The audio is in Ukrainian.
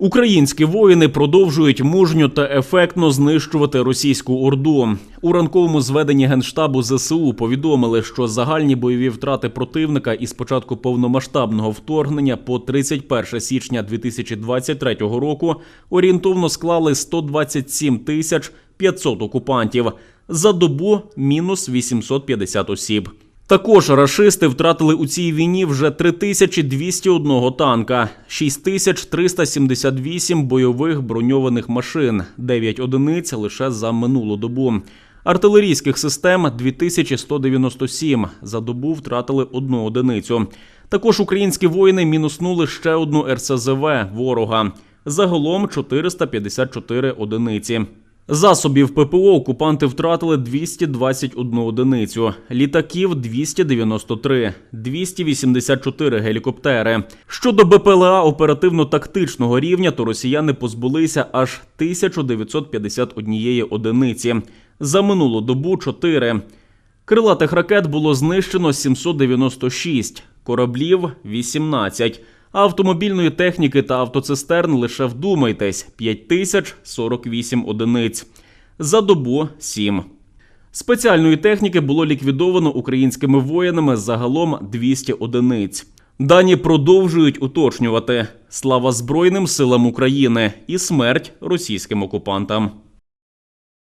Українські воїни продовжують мужньо та ефектно знищувати російську орду. У ранковому зведенні генштабу ЗСУ повідомили, що загальні бойові втрати противника із початку повномасштабного вторгнення по 31 січня 2023 року орієнтовно склали 127 тисяч 500 окупантів. За добу мінус 850 осіб. Також рашисти втратили у цій війні вже 3201 танка, 6378 бойових броньованих машин, 9 одиниць лише за минулу добу. Артилерійських систем 2197, за добу втратили одну одиницю. Також українські воїни мінуснули ще одну РСЗВ ворога. Загалом 454 одиниці. Засобів ППО окупанти втратили 221 одиницю, літаків 293, 284 гелікоптери. Щодо БПЛА оперативно-тактичного рівня, то росіяни позбулися аж 1951 одиниці. За минулу добу 4. Крилатих ракет було знищено 796, кораблів 18. Автомобільної техніки та автоцистерн лише вдумайтесь 5048 одиниць. За добу 7. Спеціальної техніки було ліквідовано українськими воїнами загалом 200 одиниць. Дані продовжують уточнювати слава Збройним силам України і смерть російським окупантам.